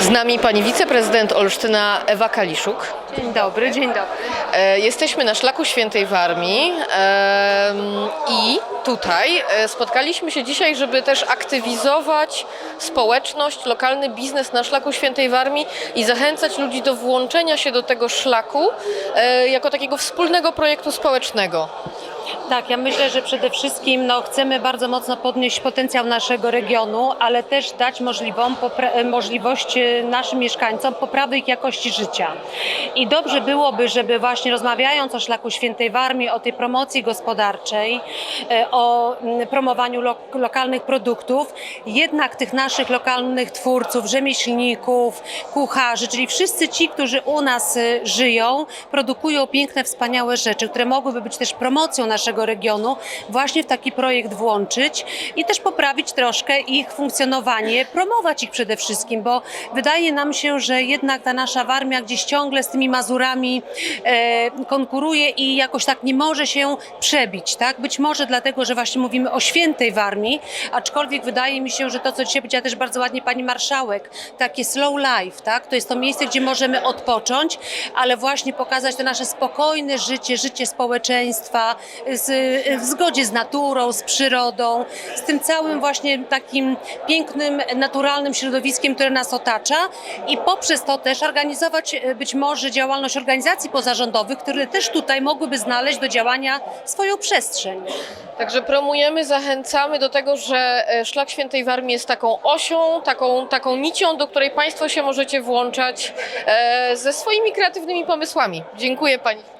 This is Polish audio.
Z nami pani wiceprezydent Olsztyna Ewa Kaliszuk. Dzień dobry, dzień dobry. E, Jesteśmy na szlaku Świętej Warmii em, i tutaj e, spotkaliśmy się dzisiaj, żeby też aktywizować społeczność, lokalny biznes na szlaku Świętej Warmii i zachęcać ludzi do włączenia się do tego szlaku e, jako takiego wspólnego projektu społecznego. Tak, ja myślę, że przede wszystkim no, chcemy bardzo mocno podnieść potencjał naszego regionu, ale też dać możliwą, popra- możliwość e, naszym mieszkańcom poprawy ich jakości życia. I dobrze byłoby, żeby właśnie rozmawiając o szlaku Świętej Warmii, o tej promocji gospodarczej, e, o mm, promowaniu lo- lokalnych produktów, jednak tych naszych lokalnych twórców, rzemieślników, kucharzy, czyli wszyscy ci, którzy u nas e, żyją, produkują piękne, wspaniałe rzeczy, które mogłyby być też promocją naszego regionu, właśnie w taki projekt włączyć i też poprawić troszkę ich funkcjonowanie, promować ich przede wszystkim, bo wydaje nam się, że jednak ta nasza Warmia gdzieś ciągle z tymi Mazurami e, konkuruje i jakoś tak nie może się przebić, tak? Być może dlatego, że właśnie mówimy o świętej Warmii, aczkolwiek wydaje mi się, że to, co dzisiaj powiedziała też bardzo ładnie pani marszałek, takie slow life, tak? To jest to miejsce, gdzie możemy odpocząć, ale właśnie pokazać to nasze spokojne życie, życie społeczeństwa z, w zgodzie z naturą, z przyrodą, z tym całym właśnie takim pięknym, naturalnym środowiskiem, które nas otacza i poprzez to też organizować e, być może działalność organizacji pozarządowych, które też tutaj mogłyby znaleźć do działania swoją przestrzeń. Także promujemy, zachęcamy do tego, że e, Szlak Świętej Warmii jest taką osią, taką, taką nicią, do której Państwo się możecie włączać e, ze swoimi kreatywnymi pomysłami. Dziękuję Pani.